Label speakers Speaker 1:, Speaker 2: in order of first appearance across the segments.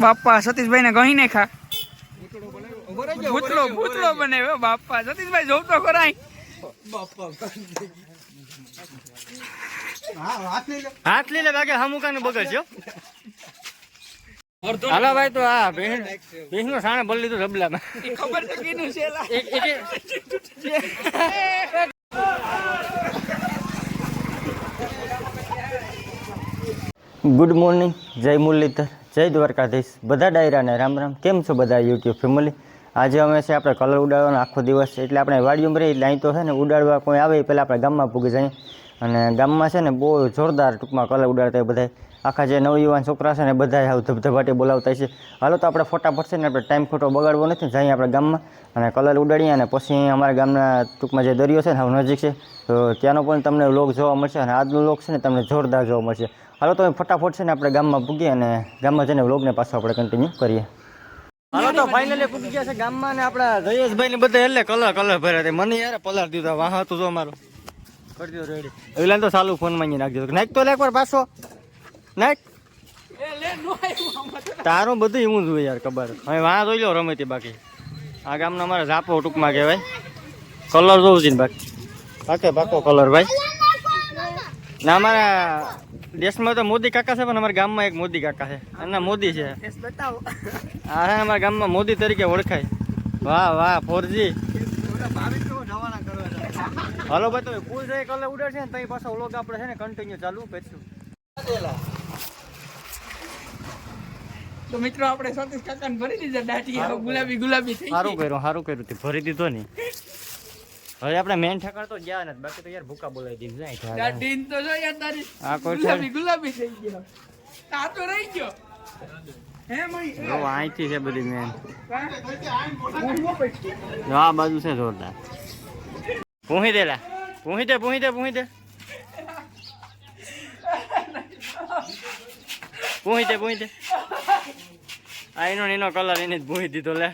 Speaker 1: બાપા સતીશભાઈ ને ગહી ને ખા ભૂતલો ભૂતલો બને હો બાપા. સતીશભાઈ જોવ તો ખરાય
Speaker 2: હાથ લઈ લે બાકી હમુકાનું બગડશે બગડજો હાલો ભાઈ તો આ ભેણ ભેણ નો સાણે
Speaker 1: ખબર તો કીધું છે લા.
Speaker 2: એક એક ગુડ મોર્નિંગ જય મુરલીધર. જય દ્વારકાધીશ. બધા ડાયરાને રામ રામ. કેમ છો બધા યુટ્યુબ ફેમિલી? આજે અમે છે આપણે કલર ઉડાડવાનો આખો દિવસ એટલે આપણે વાડીઓમાં રહીએ એટલે અહીં તો છે ને ઉડાડવા કોઈ આવે પહેલાં આપણે ગામમાં પૂગી જઈએ. અને ગામમાં છે ને બહુ જોરદાર ટૂંકમાં કલર ઉડાડતા હોય બધા. આખા જે નવયુવાન છોકરા છે ને બધા આવું ધબધબાટી બોલાવતા છે. હાલો તો આપણે ફોટાફટ છે ને આપણે ટાઈમ ખોટો બગાડવો નથી. જઈએ આપણે ગામમાં અને કલર ઉડાડીએ અને પછી અમારા ગામના ટૂંકમાં જે દરિયો છે ને નજીક છે. તો ત્યાંનો પણ તમને લોક જોવા મળશે અને આજનો લોક છે ને તમને જોરદાર જોવા મળશે. હાલો, તો ફટાફટ છે ને આપણે ગામમાં પૂગીએ અને ગામમાં જઈને વ્લોગને પાછો આપણે કન્ટિન્યુ કરીએ. હાલો, તો ફાઇનલી પૂગી ગયા છે ગામમાં ને આપણા જયેશભાઈ ને બધા એટલે કલર કલર ભર્યા હતા મને યાર પલાર દીધા વાહ હતું જો મારો. કરી દો રેડી એલા તો ચાલુ ફોન માંગી નાખજો નાખ તો એકવાર પાછો. નાખ. તારું બધું એવું જોઈએ યાર ખબર. હવે વાં જોઈ લો રમે તે બાકી. આ ગામનો અમારે ઝાપો ટૂંકમાં કહેવાય. કલર જોવું છે ને બાકી. પાકે પાકો કલર ભાઈ. ના અમારા દેશમાં તો મોદી કાકા છે પણ અમારા ગામમાં એક મોદી કાકા છે. એના મોદી છે. હે અમારા ગામમાં મોદી તરીકે ઓળખાય. વાહ વાહ ફોરજી. હાલો ભાઈ તો કુલ જાય કલે ઉડાડશે ને તઈ પાછો વ્લોગ આપણે છે ને કન્ટિન્યુ ચાલુ કરીશું.
Speaker 1: તો મિત્રો આપણે સતીશ કાકાને ભરી દીધા દાટી ગુલાબી ગુલાબી
Speaker 2: સારું કર્યું સારું કર્યું. તે ભરી દીધો ને. હવે આપણે મેન ઠેકાણ તો ગયા નથી બાકી તો યાર ભૂકા બોલાવી દીધું જાય.
Speaker 1: દાઢી તો જો યાર તારી
Speaker 2: આ કોઈ
Speaker 1: ગુલાબી ગુલાબી થઈ ગયો. આ તો રહી ગયો. હે મઈ
Speaker 2: જો અહીંથી છે બધી મેન આ બાજુ છે જોરદાર. પૂહી દેલા પૂહી દે પૂહી દે પૂહી દે. પૂહી દે પૂહી દે. આ એનો એનો કલર એને જ પૂહી દીધો લે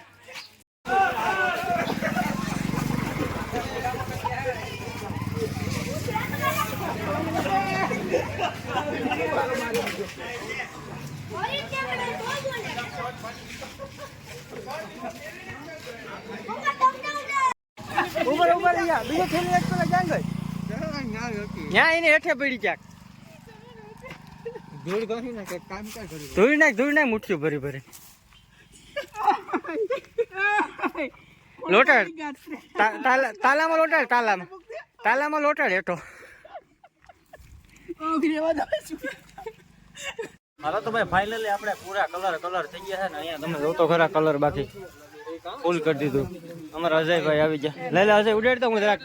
Speaker 2: ઉપર ઉપર બીજો એક પેલા ક્યાં ગઈ ન્યા એને હેઠે પડી ક્યાંક. ધૂળ નાખ ધોઈ નાખ ભરી ભરી. લોટાડ. તાલામાં લોટાડ તાલામાં. તાલામાં લોટાડ હેઠો. હાલો તો ભાઈ ફાઇનલી આપણે પૂરા કલર કલર થઈ ગયા છે ને અહીંયા તમે જોતો ખરા કલર બાકી. ફૂલ કરી દીધું. અમારા અજયભાઈ આવી ગયા. લે લે અજય ઉડાડતો હું જરાક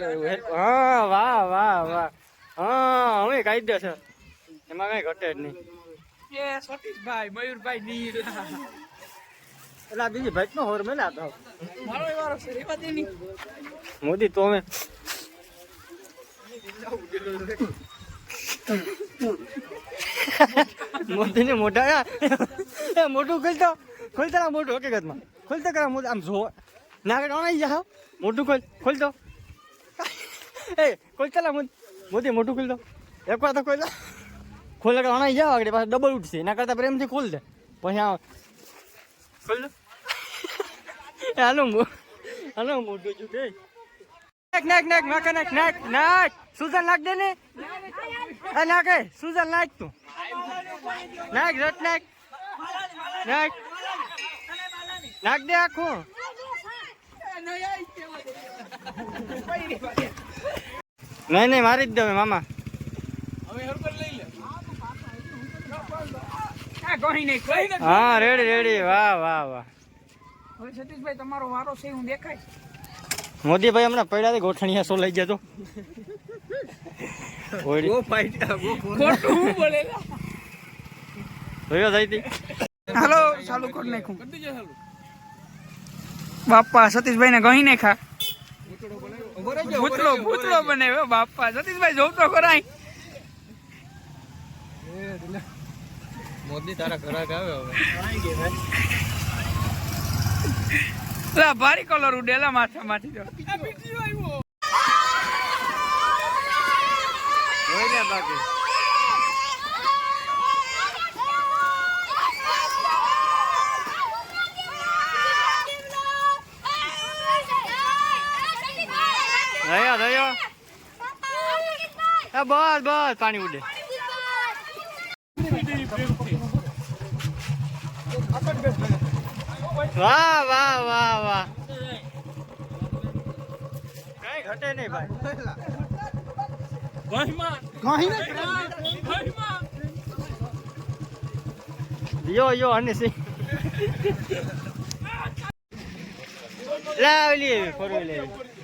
Speaker 2: હા? વાહ વાહ વાહ. હા હવે કાયદો છે એમાં કઈ ઘટે જ નહીં.
Speaker 1: એ સતીશભાઈ મયુરભાઈ નીર.
Speaker 2: એટલે બીજી ભાઈ નો હોર મેલા તો. મોદી તો અમે મોદી ને મોઢા મોટું મોઢું ખુલતા. ખોલતા મોઢું હકીકતમાં. ખોલતા કરા હું આમ જો ના કે કોણ જા મોટું ખોલ ખોલતો એ ખોલતા ના મોદી મોટું ખોલ દો એક વાર તો ખોલ ખોલે કે અણાઈ જાવ આગળ પાછા ડબલ ઉઠશે એના કરતા પ્રેમથી ખોલ દે પછી આ ખોલ દો હાલો હાલો મોટું જુ દે નાખ નાખ નાખ નાખ નાખ નાખ નાખ સુઝાન નાખ દે ને નાખે સુઝાન નાખ તું નાખ રટ નાખ નાખ નાખ દે આખું. નહીં નહીં મારી જ દે મામા હા રેડી રેડી વાહ વાહ વાહ.
Speaker 1: હવે સતીશભાઈ તમારો વારો છે હું દેખાય
Speaker 2: મોદીભાઈ હમણાં પડ્યા ગોઠણિયા સો લઈ જજો
Speaker 1: હાલો ચાલુ કરી નાખું. બાપા સતીશભાઈ ને ગહી ને ખા ભૂતલો ભૂતલો બને બાપા. સતીશભાઈ જોવ તો ખરાય
Speaker 2: મોદી તારા ઘરાક આવે
Speaker 1: ભારી કલર ઉડેલા માથા માંથી
Speaker 2: બાકી. રહ્યો હા બસ બસ પાણી ઉડે. વાહ વાહ વાહ વાહ. કઈ ઘટે નહીં ભાઈ. યો યો અને સી લાવલી એવી ફોરવી લેવી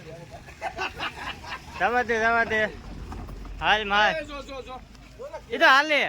Speaker 2: જવા દે જવા દે. હાલ માલ એ તો હાલ. લે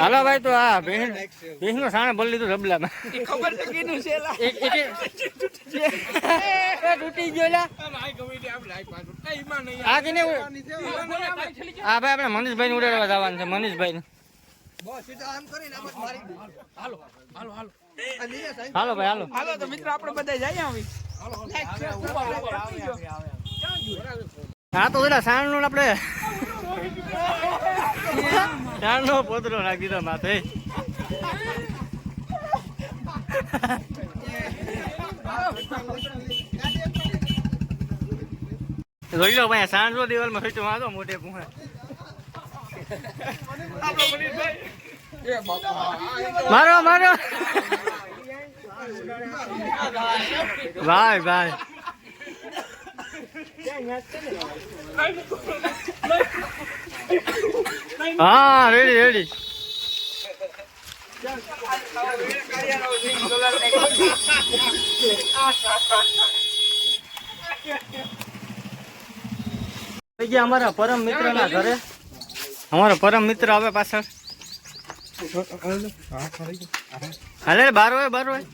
Speaker 2: હાલો ભાઈ તો આ ભેંસ ભેંસ નો સાણે ભરી લીધું રબલામાં.
Speaker 1: એ ખબર છે કીધું છે લા.
Speaker 2: એક એક એ તૂટી ગયો લા આ કે આ ભાઈ આપણે મનીષભાઈ ને ઉડાડવા જવાનું છે મનીષભાઈ ને હાલો ભાઈ હાલો.
Speaker 1: હાલો તો મિત્રો આપણે બધા જઈએ આવી
Speaker 2: હા તો પેલા સાણનું આપણે સાણ નો પોતરો નાખી દીધો માથે જોઈ લો ભાઈ સાણ નો દિવાલમાં ફેટો મારો મોટે પૂહે મારો મારો ભાઈ ભાઈ હા રેડી રેડી ગયા અમારા પરમ મિત્ર ના ઘરે. અમારો પરમ મિત્ર આવે પાછળ. હાલે બાર હોય બાર હોય.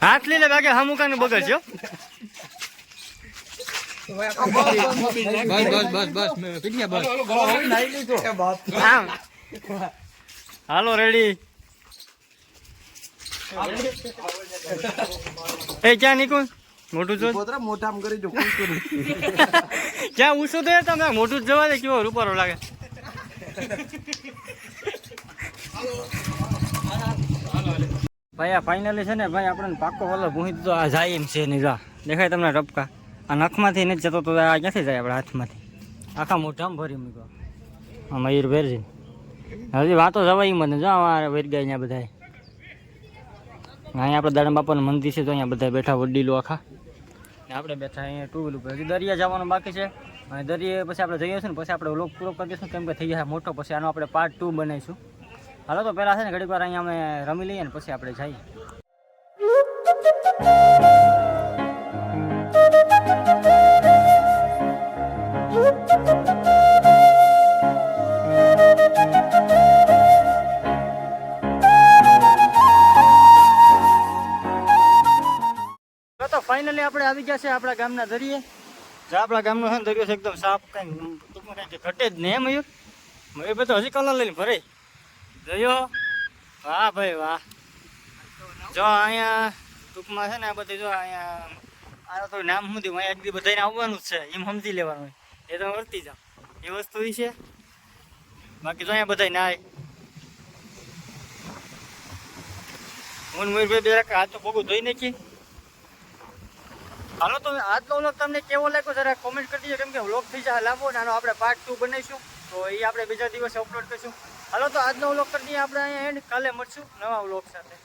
Speaker 2: હાથ લઈ લે બાકી હા મુકાને હો. હાલો રેડી. એ ક્યાં નીકળ મોટું જો
Speaker 3: મોટામ કરી જો ખુશ કરું
Speaker 2: ક્યાં ઊંચું તો તમે મોટું જવા દે કેવો રૂપારો લાગે ભાઈ આ ફાઇનલી છે ને ભાઈ આપણને પાક્કો વાલો ભૂહી દીધો આ જાય એમ છે નહીં દેખાય તમને રપકા આ નખમાંથી નથી જતો તો આ ક્યાંથી જાય આપણા હાથમાંથી? આખા મોઢામાં ભરી મૂક્યો. આ મયુર ભેરજી. હજી વાતો જવાય મને જો અમારે વેર ગયા અહીંયા બધા અહીંયા આપણે દાડા બાપાનું મંદિર છે તો અહીંયા બધા બેઠા વડીલો આખા. આપણે બેઠા અહીંયા ટુ વ્હીલ ઉપર. હજી દરિયા જવાનું બાકી છે. અને દરિયે પછી આપણે જઈએ છીએ ને, પછી આપણે વ્લોગ પૂરો કરી દઈશું. કેમ કે થઈ જાય મોટો, પછી આનો આપણે પાર્ટ ટુ બનાવીશું. હાલો તો પહેલાં છે ને, ઘડીક વાર અહીંયા અમે રમી લઈએ ને, પછી આપણે જઈએ. ગયા છે આપણા ગામના દરિયે. જે આપણા ગામનો છે દરિયો છે એકદમ સાફ, કંઈ ટૂંકમાં કંઈ ઘટે જ નહીં મયુર મયુર ભાઈ તો હજી કલર લઈને ભરે જોયો વાહ ભાઈ વાહ. જો અહીંયા ટૂંકમાં છે ને આ બધી જો અહીંયા આ તો નામ શું થયું? એક દી બધાને આવવાનું જ છે, એમ સમજી લેવાનું એ તો વર્તી જાઓ. એ વસ્તુ એ છે. બાકી જો અહીંયા બધા નાય. હું મયુરભાઈ બે હાથ તો બગું ધોઈ નાખી હાલો તો આજનો વ્લોગ તમને કેવો લાગ્યો જરા કોમેન્ટ કરી દીજો. કેમ કે વ્લોગ થઈ જાય લાંબો ને આનો આપણે પાર્ટ ટુ બનાવીશું. તો એ આપણે બીજા દિવસે અપલોડ કરીશું. હાલો તો આજનો વ્લોગ કરી દઈએ આપણે અહીંયા એન્ડ કાલે મળશું નવા વ્લોગ સાથે.